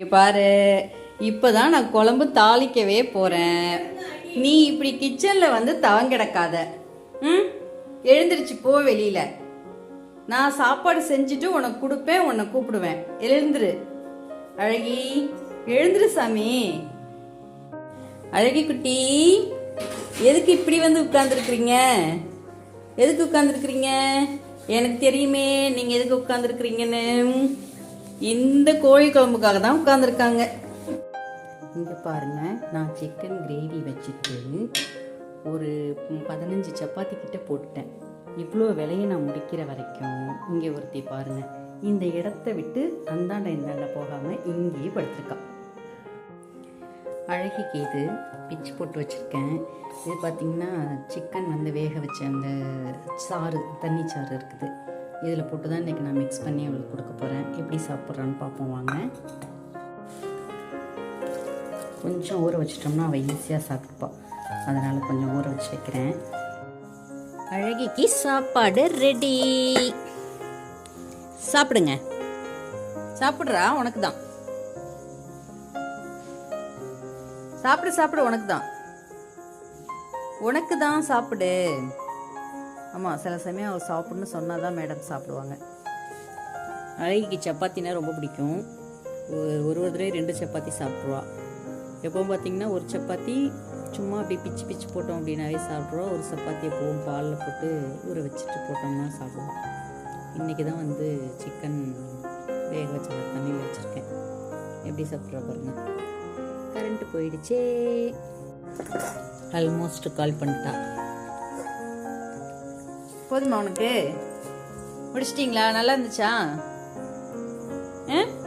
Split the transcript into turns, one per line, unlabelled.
இங்கே பாரு இப்பதான் நான் குழம்பு தாளிக்கவே போகிறேன் நீ இப்படி கிச்சனில் வந்து தவங்கிடக்காத. ம்? எழுந்திருச்சு போ வெளியில். நான் சாப்பாடு செஞ்சுட்டு உனக்கு கொடுப்பேன் உன்னை கூப்பிடுவேன். எழுந்துரு. அழகி எழுந்துரு சாமி. அழகி குட்டி எதுக்கு இப்படி வந்து உட்கார்ந்துருக்குறீங்க? எதுக்கு உட்காந்துருக்குறீங்க எனக்கு தெரியுமே நீங்கள் எதுக்கு உட்காந்துருக்குறீங்கன்னு இந்த கோழி குழம்புக்காக தான் உட்காந்துருக்காங்க இங்கே பாருங்க நான் சிக்கன் கிரேவி வச்சுட்டு ஒரு பதினஞ்சு சப்பாத்தி கிட்ட போட்டுட்டேன். இவ்வளோ விலையை நான் முடிக்கிற வரைக்கும் இங்கே ஒருத்தி பாருங்க இந்த இடத்த விட்டு அந்தாண்ட இந்தாண்ட போகாமல் இங்கேயே படுத்துருக்கான் அழகிக்கு இது பிச்சு போட்டு வச்சுருக்கேன். இது பார்த்திங்கன்னா சிக்கன் வந்து வேக வச்ச அந்த சாறு தண்ணி சாறு இருக்குது. இதில் போட்டு தான் இன்றைக்கி நான் மிக்ஸ் பண்ணி அவளுக்கு கொடுக்க போகிறேன். எப்படி சாப்பிட்றான்னு பார்ப்போம் வாங்க. கொஞ்சம் ஊற வச்சிட்டோம்னா அவள் ஈஸியாக சாப்பிட்டுப்பா. அதனால் கொஞ்சம் ஊற வச்சு வைக்கிறேன். அழகிக்கு சாப்பாடு ரெடி சாப்பிடுங்க. சாப்பிட்றா உனக்கு தான். சாப்பிடு சாப்பிடு உனக்கு தான். உனக்கு தான் சாப்பிடு. ஆமாம் சில சமயம் அவள் சாப்பிட்ணுன்னு சொன்னால் தான் மேடம் சாப்பிடுவாங்க. அழகிக்கு சப்பாத்தினா ரொம்ப பிடிக்கும். ஒரு ஒரு தடவை ரெண்டு சப்பாத்தி சாப்பிட்ருவா. எப்பவும் பார்த்தீங்கன்னா ஒரு சப்பாத்தி சும்மா அப்படி பிச்சு பிச்சு போட்டோம் அப்படின்னாவே சாப்பிட்ருவா. ஒரு சப்பாத்தி எப்பவும் பாலில் போட்டு ஊற வச்சுட்டு போட்டோம்னா சாப்பிடுவோம் இன்றைக்கி தான் வந்து சிக்கன் வேக வச்ச தண்ணியில் வச்சுருக்கேன். எப்படி சாப்பிட்றா பாருங்க. கரண்ட்டு போயிடுச்சே. ஆல்மோஸ்ட் கால் பண்ணிட்டா. போதுமா உனக்கு? முடிச்சிட்டிங்களா? நல்லா இருந்துச்சா? ஆ